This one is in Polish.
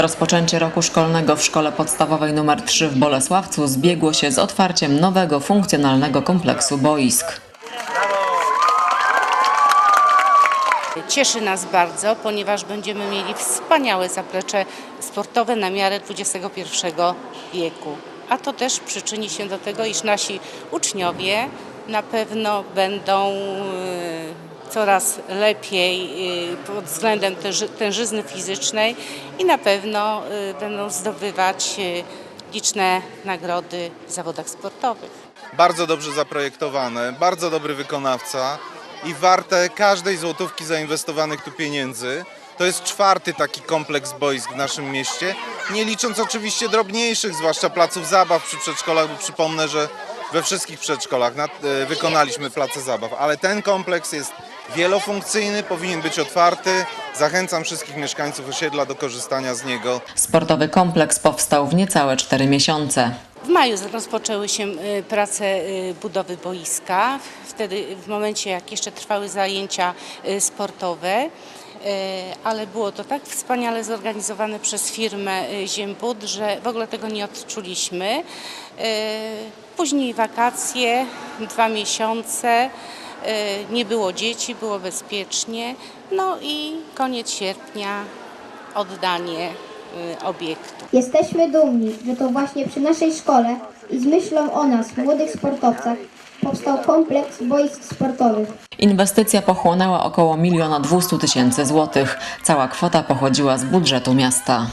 Rozpoczęcie roku szkolnego w szkole podstawowej nr 3 w Bolesławcu zbiegło się z otwarciem nowego funkcjonalnego kompleksu boisk. Cieszy nas bardzo, ponieważ będziemy mieli wspaniałe zaplecze sportowe na miarę XXI wieku. A to też przyczyni się do tego, iż nasi uczniowie na pewno będą e, coraz lepiej e, pod względem tęży- tężyzny fizycznej i na pewno e, będą zdobywać e, liczne nagrody w zawodach sportowych. bardzo dobrze zaprojektowane, bardzo dobry wykonawca i warte każdej złotówki zainwestowanych tu pieniędzy. To jest czwarty taki kompleks boisk w naszym mieście, nie licząc oczywiście drobniejszych, zwłaszcza placów zabaw przy przedszkolach, bo przypomnę, że we wszystkich przedszkolach nad, wykonaliśmy place zabaw, ale ten kompleks jest wielofunkcyjny, powinien być otwarty. Zachęcam wszystkich mieszkańców osiedla do korzystania z niego. Sportowy kompleks powstał w niecałe 4 miesiące. W maju rozpoczęły się y, prace y, budowy boiska, wtedy w momencie jak jeszcze trwały zajęcia y, sportowe, ale było to tak wspaniale zorganizowane przez firmę Ziembud, że w ogóle tego nie odczuliśmy. Później wakacje, dwa miesiące, nie było dzieci, było bezpiecznie, no i koniec sierpnia oddanie y, obiektu. Jesteśmy dumni, że to właśnie przy naszej szkole i z myślą o nas, młodych sportowcach, powstał kompleks boisk sportowych. Inwestycja pochłonęła około miliona 200 tysięcy złotych. Cała kwota pochodziła z budżetu miasta.